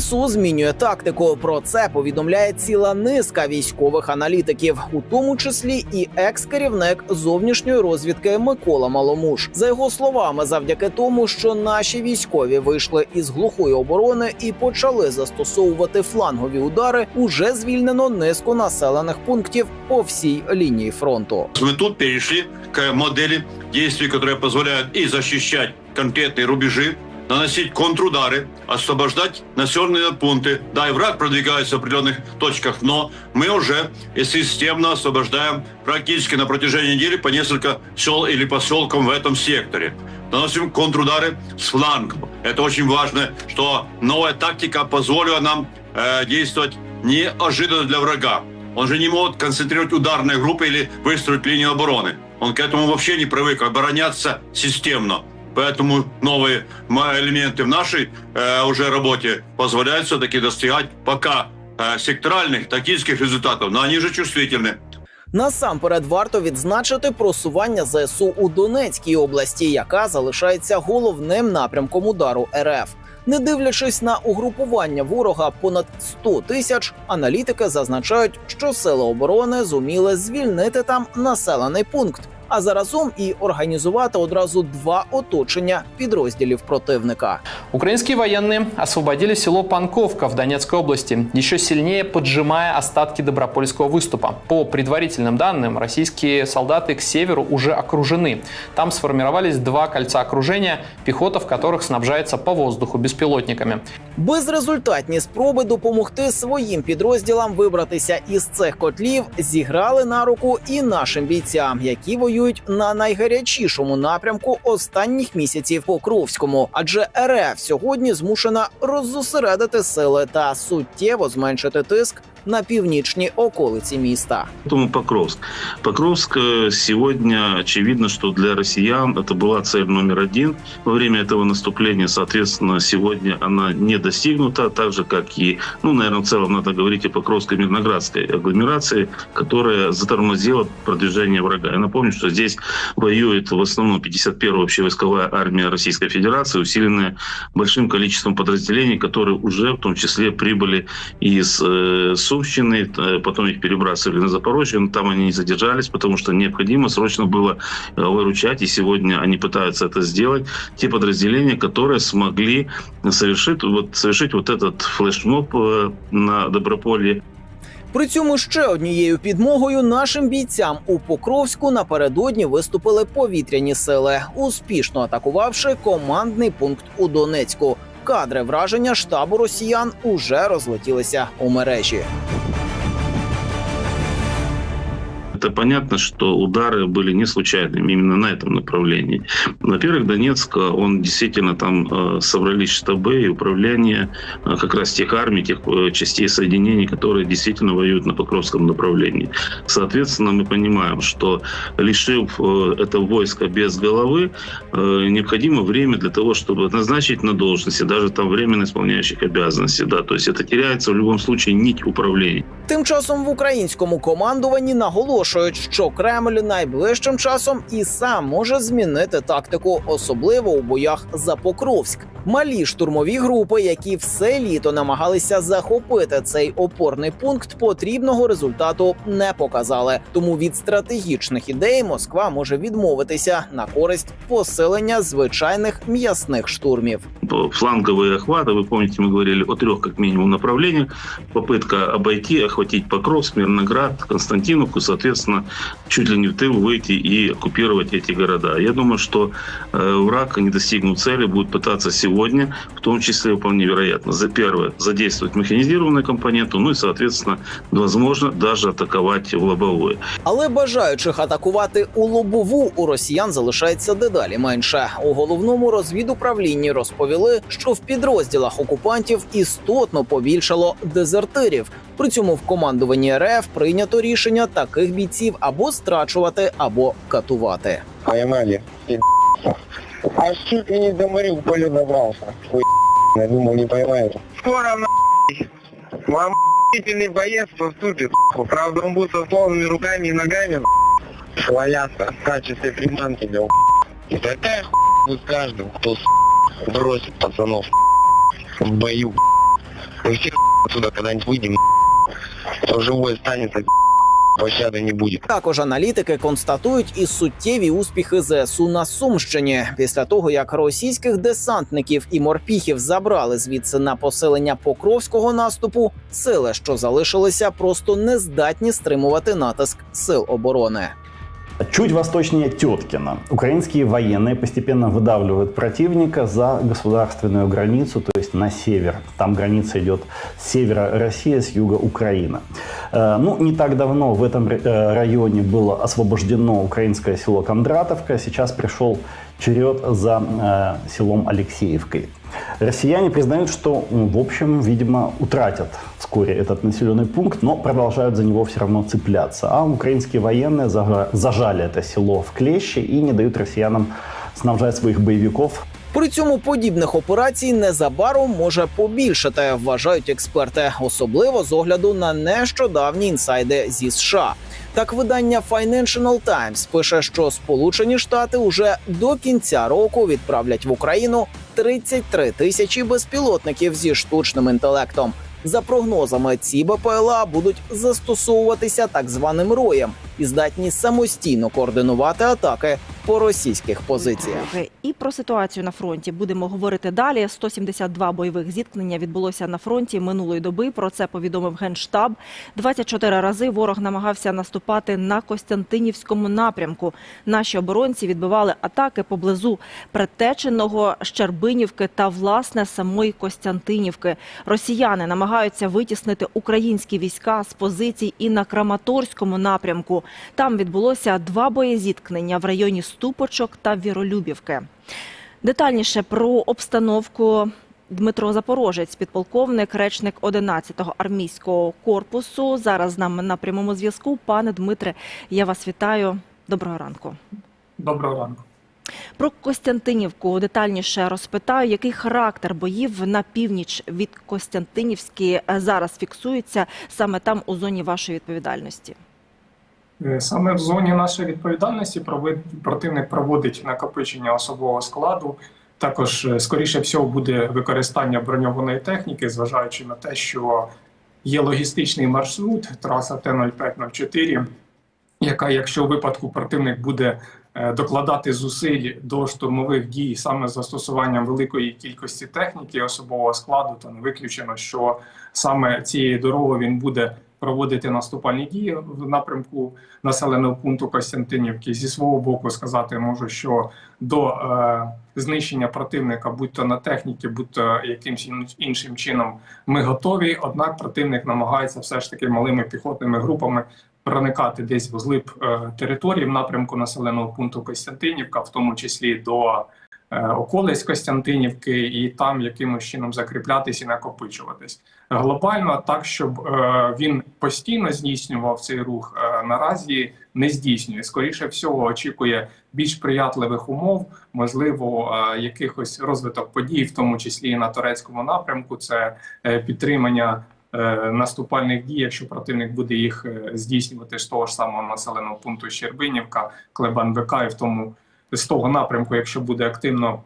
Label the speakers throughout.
Speaker 1: ЗСУ змінює тактику. Про це повідомляє ціла низка військових аналітиків, у тому числі і екс-керівник зовнішньої розвідки Микола Маломуш. За його словами, завдяки тому, що наші військові вийшли із глухої оборони і почали застосовувати флангові удари, уже звільнено низку населених пунктів по всій лінії фронту.
Speaker 2: Мы тут перешли к модели действий, которые позволяют и защищать конкретные рубежи, наносить контрудары, освобождать населенные пункты. Да, и враг продвигается в определенных точках, но мы уже и системно освобождаем практически на протяжении недели по несколько сел или поселкам в этом секторе. Наносим контрудары с флангов. Это очень важно, что новая тактика позволила нам э, действовать неожиданно для врага. Он же не может концентрировать ударные группы или выстроить линию обороны. Он к этому вообще не привык обороняться системно. Поэтому новые м- элементы в нашей э, уже работе позволяют все-таки достигать пока э, секторальных, тактических результатов, но они же чувствительны.
Speaker 1: Насамперед варто відзначити просування ЗСУ у Донецькій області, яка залишається головним напрямком удару РФ. Не дивлячись на угрупування ворога понад 100 тисяч, аналітики зазначають, що сили оборони зуміли звільнити там населений пункт, а заразом і організувати одразу два оточення підрозділів противника.
Speaker 3: Украинские военные освободили село Панковка в Донецкой области, еще сильнее поджимая остатки Добропольского выступа. По предварительным данным, российские солдаты к северу уже окружены. Там сформировались два кольца окружения, пехота в которых снабжается по воздуху беспилотниками.
Speaker 1: Безрезультатні спроби допомогти своїм підрозділам вибратися із цих котлів зіграли на руку і нашим бійцям, які воюють на найгарячішому напрямку останніх місяців Покровському. Адже РФ сьогодні змушена роззосередити сили та суттєво зменшити тиск на північні околиці міста.
Speaker 4: Поэтому Покровск. Покровск э, сегодня очевидно, что для россиян это была цель номер один. Во время этого наступления, соответственно, сегодня она не достигнута, так же, как и, ну, наверное, в целом надо говорить о Покровской Мирноградской агломерации, которая затормозила продвижение врага. Я напомню, что здесь воюет в основном 51-я общевойсковая армия Российской Федерации, усиленная большим количеством подразделений, которые уже в том числе прибыли из э, Сумщины, э, потом их перебрасывали на Запорожье, но там они не задержались, потому что необходимо срочно было э, выручать, и сегодня они пытаются это сделать. Те подразделения, которые смогли совершить вот, совершить вот этот флешмоб э, на Доброполье,
Speaker 1: При цьому ще однією підмогою нашим бійцям у Покровську напередодні виступили повітряні сили, успішно атакувавши командний пункт у Донецьку. Кадри враження штабу росіян уже розлетілися у мережі.
Speaker 4: Это понятно, что удары были не случайными именно на этом направлении. Во-первых, Донецк, он действительно там э, собрались штабы и управление э, как раз тех армий, тех э, частей соединений, которые действительно воюют на Покровском направлении. Соответственно, мы понимаем, что лишив это войско без головы, необходимо время для того, чтобы назначить на должности, даже там временно исполняющих обязанности. Да, то есть это теряется в любом случае нить управления.
Speaker 1: Тим часом в українському командуванні наголошують, що Кремль найближчим часом і сам може змінити тактику, особливо у боях за Покровськ. Малі штурмові групи, які все літо намагалися захопити цей опорний пункт, потрібного результату не показали. Тому від стратегічних ідей Москва може відмовитися на користь посилення звичайних м'ясних штурмів.
Speaker 4: фланговые охваты. Вы помните, мы говорили о трех как минимум направлениях. Попытка обойти, охватить Покровск, Мирноград, Константиновку, соответственно, чуть ли не в тыл выйти и оккупировать эти города. Я думаю, что э, враг, не достигнув цели, будет пытаться сегодня, в том числе вполне вероятно, за первое, задействовать механизированную компоненту, ну и, соответственно, возможно, даже атаковать в лобовое.
Speaker 1: Але бажаючих атакувати у лобову у росіян залишається дедалі менше. У головному розвідуправлінні розповіли, що в підрозділах окупантів істотно побільшало дезертирів. При цьому в командуванні РФ прийнято рішення таких бійців або страчувати, або катувати.
Speaker 5: Поймали. пи***. Аж чуть ли не до Мариуполя добрался. Хуй, я думал, не поймают. Скоро на Вам охуительный боец поступит. Правда, он будет со сломанными руками и ногами. Шваляться в качестве приманки для И такая хуй будет каждому, кто бросит пацанов в бою. Мы все отсюда когда-нибудь выйдем, кто живой останется, пощады не буде.
Speaker 1: Також аналітики констатують і суттєві успіхи ЗСУ на Сумщині після того, як російських десантників і морпіхів забрали звідси на поселення покровського наступу. Сили, що залишилися, просто не здатні стримувати натиск сил оборони.
Speaker 6: Чуть восточнее Теткина. Украинские военные постепенно выдавливают противника за государственную границу, то есть на север. Там граница идет с севера Россия, с юга Украина. Э, Ну, не так давно в этом э, районе было освобождено украинское село Кондратовка. Сейчас пришел черед за э, селом Алексеевкой. Россияне признают, что, в общем, видимо, утратят вскоре этот населенный пункт, но продолжают за него все равно цепляться. А украинские военные зага- зажали это село в клещи и не дают россиянам снабжать своих боевиков
Speaker 1: При цьому подібних операцій незабаром може побільшати, вважають експерти, особливо з огляду на нещодавні інсайди зі США. Так, видання Financial Times пише, що Сполучені Штати уже до кінця року відправлять в Україну 33 тисячі безпілотників зі штучним інтелектом. За прогнозами, ці БПЛА будуть застосовуватися так званим роєм і здатні самостійно координувати атаки по російських позиціях.
Speaker 7: І про ситуацію на фронті будемо говорити далі. 172 бойових зіткнення відбулося на фронті минулої доби. Про це повідомив генштаб. 24 рази ворог намагався наступати на Костянтинівському напрямку. Наші оборонці відбивали атаки поблизу Предтеченого, Щербинівки та власне самої Костянтинівки. Росіяни намагаються витіснити українські війська з позицій і на Краматорському напрямку. Там відбулося два боєзіткнення в районі Ступочок та Віролюбівки. Детальніше про обстановку Дмитро Запорожець, підполковник, речник 11-го армійського корпусу. Зараз з нами на прямому зв'язку. Пане Дмитре, я вас вітаю. Доброго ранку.
Speaker 8: Доброго ранку.
Speaker 7: Про Костянтинівку детальніше розпитаю, який характер боїв на північ від Костянтинівської е, зараз фіксується саме там у зоні вашої відповідальності.
Speaker 8: Е, Саме в зоні нашої відповідальності противник проводить накопичення особового складу. Також, е, скоріше всього, буде використання броньованої техніки, зважаючи на те, що є логістичний маршрут, траса Т-0504, яка, якщо у випадку противник буде докладати зусиль до штурмових дій саме з застосуванням великої кількості техніки особового складу, то не виключено, що саме цією дорогою він буде проводити наступальні дії в напрямку населеного пункту Костянтинівки. Зі свого боку сказати можу, що до е, знищення противника, будь то на техніці, будь то якимсь іншим чином, ми готові. Однак противник намагається все ж таки малими піхотними групами проникати десь в глиб е, території в напрямку населеного пункту Костянтинівка, в тому числі до е, околиць Костянтинівки, і там якимось чином закріплятись і накопичуватись глобально, так щоб е, він постійно здійснював цей рух, наразі не здійснює. Скоріше всього, очікує більш приятливих умов, можливо, якихось розвиток подій, в тому числі і на турецькому напрямку. Це підтримання. Е, Наступальних дій, якщо противник буде їх е, здійснювати з того ж самого населеного пункту Щербинівка, Клебан-БК, і в тому з того напрямку, якщо буде активно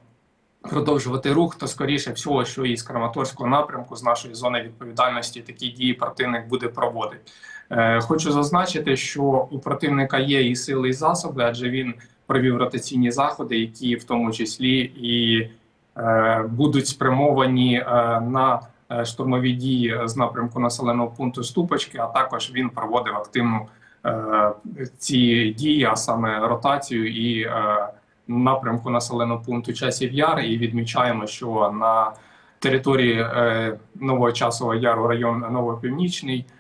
Speaker 8: продовжувати рух, то скоріше всього, що і з Краматорського напрямку, з нашої зони відповідальності, такі дії противник буде проводити. Е, хочу зазначити, що у противника є і сили, і засоби, адже він провів ротаційні заходи, які в тому числі і е, будуть спрямовані е, на штурмові дії з напрямку населеного пункту Ступочки, а також він проводив активну е, ці дії, а саме ротацію і е, напрямку населеного пункту Часів Яр, і відмічаємо, що на території е, Нового Часового Яру, район Новопівнічний, е,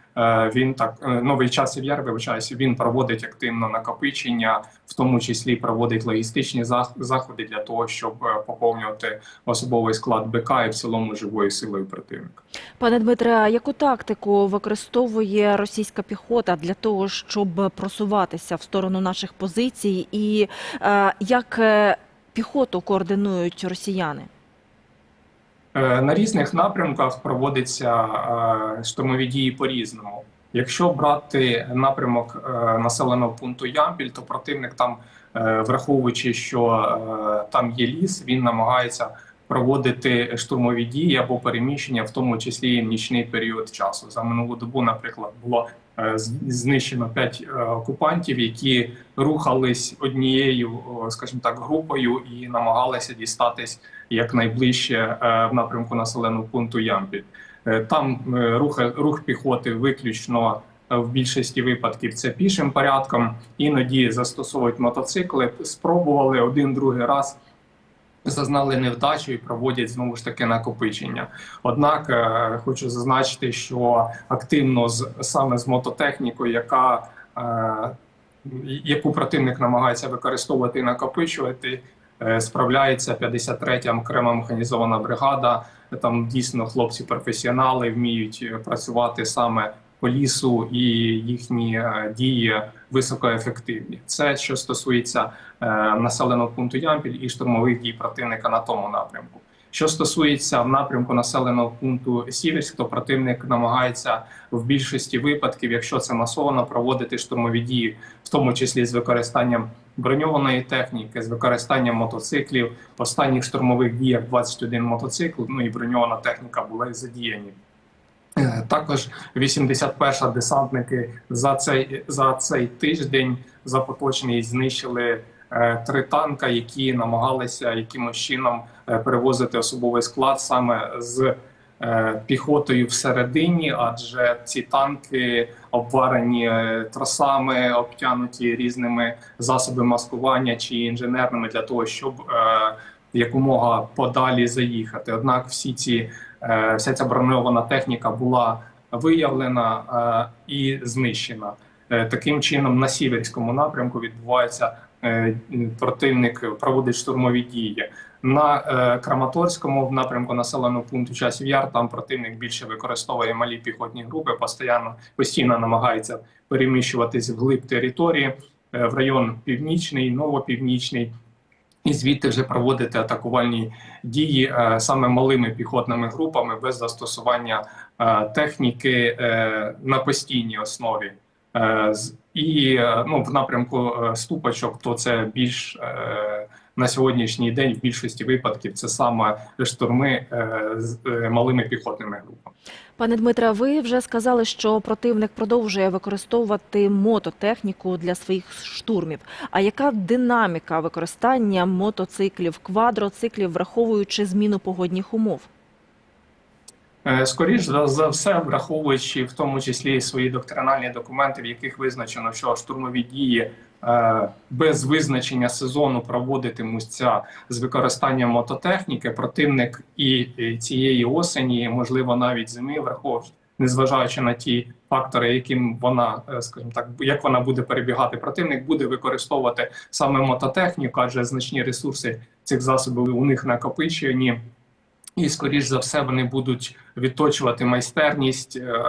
Speaker 8: він так е, новий часів яр, вибачаюся, він проводить активно накопичення, в тому числі проводить логістичні зах- заходи для того, щоб е, поповнювати особовий склад БК і в цілому живою силою противника.
Speaker 7: Пане Дмитре, яку тактику використовує російська піхота для того, щоб просуватися в сторону наших позицій, і е, як е, піхоту координують росіяни?
Speaker 8: Е, На різних напрямках проводяться е, штурмові дії по-різному. Якщо брати напрямок е, населеного пункту Ямбіль, то противник там, враховуючи, що там є ліс, він намагається проводити штурмові дії або переміщення, в тому числі і нічний період часу. За минулу добу, наприклад, було е, знищено п'ять е, окупантів, які рухались однією, скажімо так, групою і намагалися дістатись якнайближче е, в напрямку населеного пункту Ямпіль. Там рух, рух піхоти виключно в більшості випадків це пішим порядком. Іноді застосовують мотоцикли. Спробували один другий раз. Зазнали невдачу і проводять знову ж таки накопичення. Однак е, хочу зазначити, що активно з саме з мототехнікою, яка е, яку противник намагається використовувати і накопичувати, е, справляється 53-я окрема механізована бригада. Там дійсно хлопці професіонали вміють працювати саме по лісу, і їхні е, дії високоефективні. Це що стосується е, населеного пункту Ямпіль і штурмових дій противника на тому напрямку. Що стосується напрямку населеного пункту Сіверськ, то противник намагається в більшості випадків, якщо це масово, проводити штурмові дії, в тому числі з використанням броньованої техніки, з використанням мотоциклів. Останніх штурмових діях 21 мотоцикл, ну і броньована техніка були задіяні. Е, Також 81-ша десантники за цей за цей тиждень за поточний знищили е, три танка, які намагалися якимось чином е, перевозити особовий склад саме з піхотою всередині, адже ці танки обварені тросами, обтянуті різними засобами маскування чи інженерними для того, щоб якомога подалі заїхати. Однак всі ці вся ця броньована техніка була виявлена е, і знищена. Е, Таким чином, на сіверському напрямку відбувається е, противник проводить штурмові дії. На е, Краматорському в напрямку населеного пункту часів яр там противник більше використовує малі піхотні групи, постійно постійно намагається переміщуватись вглиб території е, в район північний, новопівнічний. І звідти вже проводити атакувальні дії е, саме малими піхотними групами без застосування е, техніки е, на постійній основі. І ну, в напрямку ступочок, то це більш на сьогоднішній день в більшості випадків це саме штурми е, з е, малими піхотними групами.
Speaker 7: Пане Дмитре, ви вже сказали, що противник продовжує використовувати мототехніку для своїх штурмів. А яка динаміка використання мотоциклів, квадроциклів, враховуючи зміну погодних умов?
Speaker 8: Е, Скоріш за, за все, враховуючи в тому числі свої доктринальні документи, в яких визначено, що штурмові дії е, без визначення сезону проводитимуться з використанням мототехніки. Противник і, і цієї осені, можливо, навіть зими, враховуючи, незважаючи на ті фактори, яким вона, е, скажімо так, як вона буде перебігати, противник буде використовувати саме мототехніку, адже значні ресурси цих засобів у них накопичені. І, скоріш за все, вони будуть відточувати майстерність е,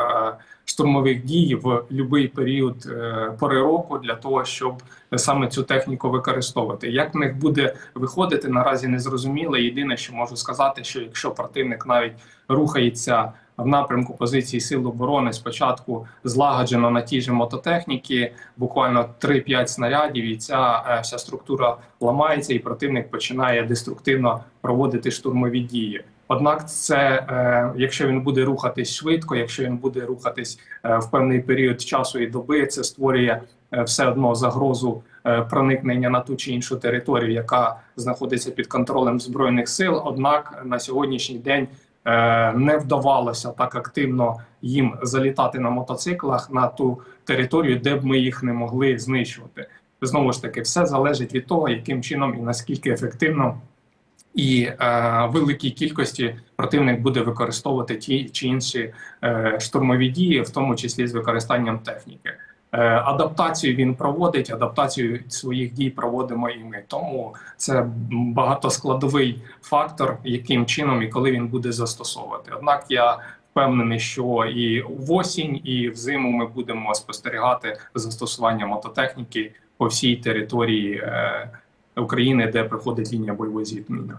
Speaker 8: штурмових дій в будь-який період е, пори року для того, щоб саме цю техніку використовувати. Як в них буде виходити, наразі не зрозуміло. Єдине, що можу сказати, що якщо противник навіть рухається в напрямку позиції сил оборони, спочатку злагоджено на тій же мототехніки, буквально 3-5 снарядів, і ця е, вся структура ламається, і противник починає деструктивно проводити штурмові дії. Однак, це е, якщо він буде рухатись швидко, якщо він буде рухатись е, в певний період часу і доби, це створює е, все одно загрозу проникнення на ту чи іншу територію, яка знаходиться під контролем збройних сил. Однак на сьогоднішній день не вдавалося так активно їм залітати на мотоциклах на ту територію, де б ми їх не могли знищувати. Знову ж таки, все залежить від того, яким чином і наскільки ефективно і е, великій кількості противник буде використовувати ті чи інші е, штурмові дії, в тому числі з використанням техніки. Е, адаптацію він проводить, адаптацію своїх дій проводимо і ми. Тому це багатоскладовий фактор, яким чином і коли він буде застосовувати. Однак я впевнений, що і в осінь, і взиму ми будемо спостерігати застосування мототехніки по всій території. Е, України, де проходить лінія бойової зіткнення.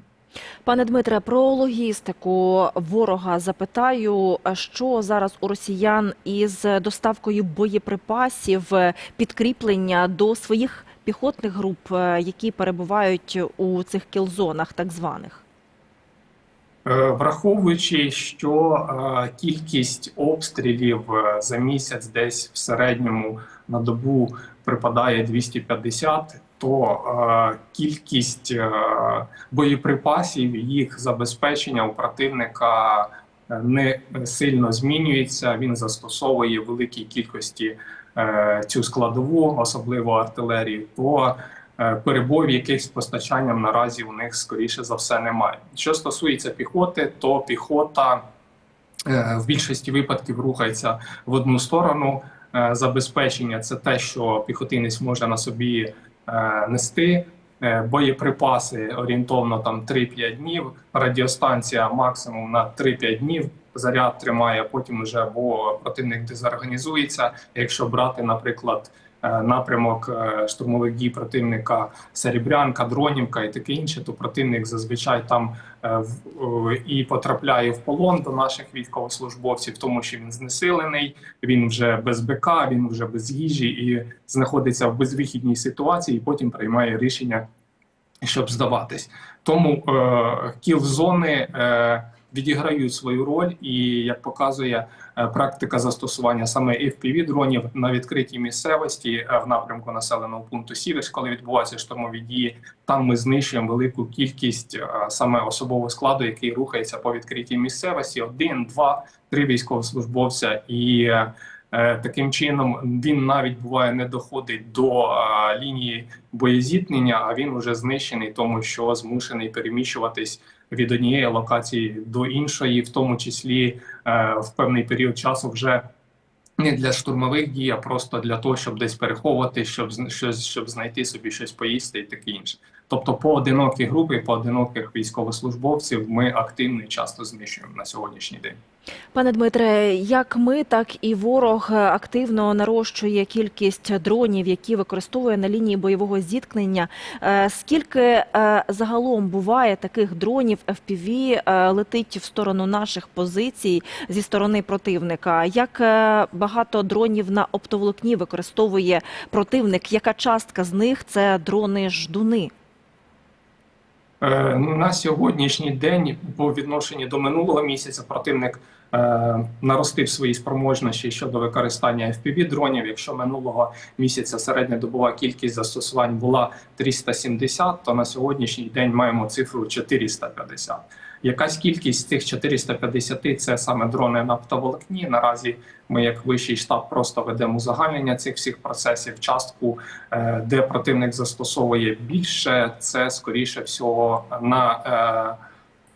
Speaker 7: Пане Дмитре, про логістику ворога запитаю, що зараз у росіян із доставкою боєприпасів, підкріплення до своїх піхотних груп, е, які перебувають у цих кілзонах, так званих?
Speaker 8: Е, Враховуючи, що е, кількість обстрілів за місяць десь в середньому на добу припадає 250, то е, кількість е, боєприпасів, їх забезпечення у противника е, не сильно змінюється. Він застосовує великій кількості е, цю складову, особливо артилерії. То е, перебоїв якихось з постачанням наразі у них скоріше за все немає. Що стосується піхоти, то піхота е, в більшості випадків рухається в одну сторону. Забезпечення це те, що піхотинець може на собі нести. Е, Боєприпаси орієнтовно там 3-5 днів. Радіостанція максимум на 3-5 днів. Заряд тримає, потім вже або противник дезорганізується. Якщо брати, наприклад, е, напрямок е, штурмових дій противника Серебрянка, Дронівка і таке інше, то противник зазвичай там е, е, і потрапляє в полон до наших військовослужбовців, тому що він знесилений, він вже без БК, він вже без їжі і знаходиться в безвихідній ситуації, і потім приймає рішення, щоб здаватись. Тому е, кіл-зони е, відіграють свою роль, і як показує е, практика застосування саме fpv дронів на відкритій місцевості е, в напрямку населеного пункту Сіверськ, коли відбуваються штурмові дії, там ми знищуємо велику кількість е, саме особового складу, який рухається по відкритій місцевості: один, два, три військовослужбовця, і таким чином він навіть буває не доходить до лінії боєзіткнення, а він уже знищений, тому що змушений переміщуватись від однієї локації до іншої, в тому числі е, в певний період часу вже. Не для штурмових дій, а просто для того, щоб десь переховувати, щоб щось, щоб знайти собі щось поїсти і таке інше. Тобто, поодинокі групи, поодиноких військовослужбовців ми активно і часто знищуємо на сьогоднішній день.
Speaker 7: Пане Дмитре, як ми, так і ворог активно нарощує кількість дронів, які використовує на лінії бойового зіткнення. Е, Скільки е, загалом буває таких дронів FPV е, летить в сторону наших позицій зі сторони противника? Як багато дронів на оптоволокні використовує противник? Яка частка з них це дрони ждуни?
Speaker 8: Е, На сьогоднішній день, по відношенню до минулого місяця, противник наростив свої спроможності щодо використання fpv дронів. Якщо минулого місяця середньодобова кількість застосувань була 370, то на сьогоднішній день маємо цифру 450. Якась кількість цих 450 – це саме дрони на оптоволокні. Наразі ми, як вищий штаб, просто ведемо узагальнення цих всіх процесів. Частку Е, де противник застосовує більше, це скоріше всього на е,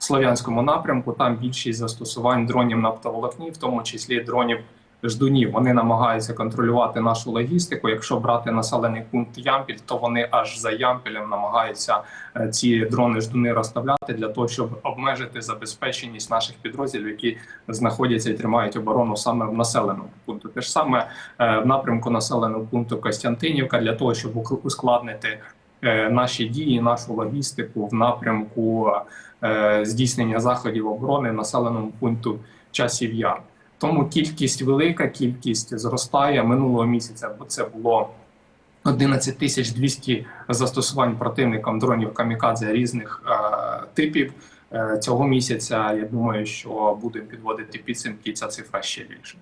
Speaker 8: слов'янському напрямку. Там більшість застосувань дронів на оптоволокні, в тому числі дронів ждунів. Вони намагаються контролювати нашу логістику. Якщо брати населений пункт Ямпіль, то вони аж за Ямпілем намагаються е, ці дрони ждуни розставляти для того, щоб обмежити забезпеченість наших підрозділів, які знаходяться і тримають оборону саме в населеному пункту. Те ж саме е, в напрямку населеного пункту Костянтинівка для того, щоб ускладнити е, наші дії, нашу логістику в напрямку здійснення заходів оборони населеному пункту часів яр. Тому кількість велика, кількість зростає минулого місяця, бо це було 11 тисяч 200 застосувань противником дронів камікадзе різних е, типів. Е, цього місяця я думаю, що будемо підводити підсумки, ця цифра ще більше.